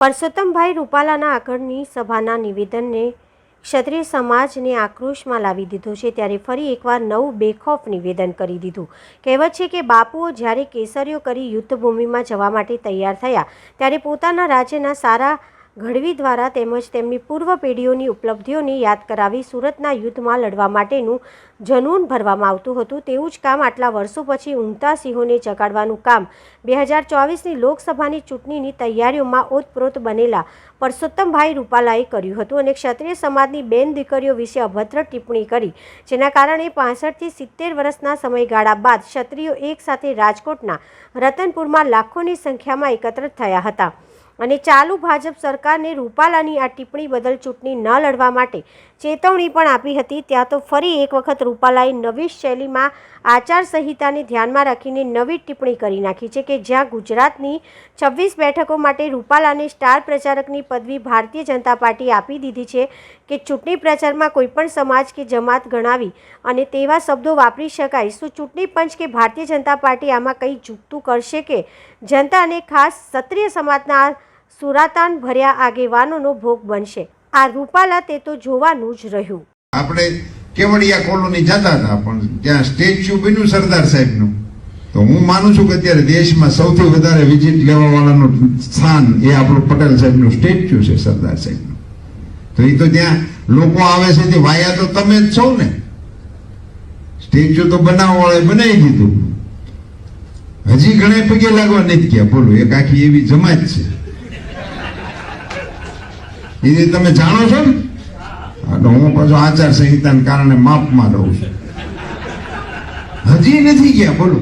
પરસોત્તમભાઈ રૂપાલાના આગળની સભાના નિવેદનને ક્ષત્રિય સમાજને આક્રોશમાં લાવી દીધો છે, ત્યારે ફરી એકવાર નવું બેખોફ નિવેદન કરી દીધું. કહેવત છે કે બાપુઓ જ્યારે કેસરીઓ કરી યુદ્ધભૂમિમાં જવા માટે તૈયાર થયા, ત્યારે પોતાના રાજ્યના સારા ઘડવી દ્વારા તેમજ તેમની પૂર્વ પેઢીઓની ઉપલબ્ધિઓને યાદ કરાવી સુરતના યુદ્ધમાં લડવા માટેનું જનૂન ભરવામાં આવતું હતું. તેવું જ કામ આટલા વર્ષો પછી ઊંઘતા સિંહોને જગાડવાનું કામ બે હજાર ચોવીસની લોકસભાની ચૂંટણીની તૈયારીઓમાં ઓતપ્રોત બનેલા પરસોત્તમભાઈ રૂપાલાએ કર્યું હતું અને ક્ષત્રિય સમાજની બેન દીકરીઓ વિશે અભદ્ર ટિપ્પણી કરી, જેના કારણે પાસઠથી સિત્તેર વર્ષના સમયગાળા બાદ ક્ષત્રિયો એકસાથે રાજકોટના રતનપુરમાં લાખોની સંખ્યામાં એકત્ર થયા હતા. અને ચાલુ ભાજપ સરકારને રૂપાલાની આ ટિપ્પણી બદલ ચૂંટણી ન લડવા માટે ચેતવણી પણ આપી હતી. ત્યાં તો ફરી એક વખત રૂપાલાએ નવી શૈલીમાં આચારસંહિતાને ધ્યાનમાં રાખીને નવી ટિપ્પણી કરી નાખી છે કે જ્યાં ગુજરાતની છવ્વીસ બેઠકો માટે રૂપાલાને સ્ટાર પ્રચારકની પદવી ભારતીય જનતા પાર્ટી આપી દીધી છે કે ચૂંટણી પ્રચારમાં કોઈપણ સમાજ કે જમાત ગણાવી અને તેવા શબ્દો વાપરી શકાય, શું ચૂંટણી પંચ કે ભારતીય જનતા પાર્ટી આમાં કંઈ ચૂકતું કરશે કે? જનતા અને ખાસ ક્ષત્રિય સમાજના સુરાતાન ભર્યા આગેવાનોનો ભોગ બનશે. આ રૂપાલા તે તો જોવાનું જ રહ્યું. આપણે કેવડિયા કોલોની જતા હતા, પણ ત્યાં સ્ટેચ્યુ બન્યું સરદાર સાહેબનું. તો હું માનું છું કે અત્યારે દેશમાં સૌથી વધારે વિઝિટ લેવા વાળાનું સ્થાન એ આપણું પટેલ સાહેબનું સ્ટેચ્યુ છે સરદાર સાહેબનું. તો એ તો ત્યાં લોકો આવે છે તે વાયા તો તમે જ છો ને. સ્ટેચ્યુ તો બનાવવાળાએ બનાવી દીધું. હજી ઘણા પગે લાગવા નથી ગયા. બોલો, એક આખી એવી જમાત છે. એ તમે જાણો છો ને? તો હું પાછો આચાર સંહિતાને કારણે માપમાં રહું છું. હજી નથી ગયા, બોલો.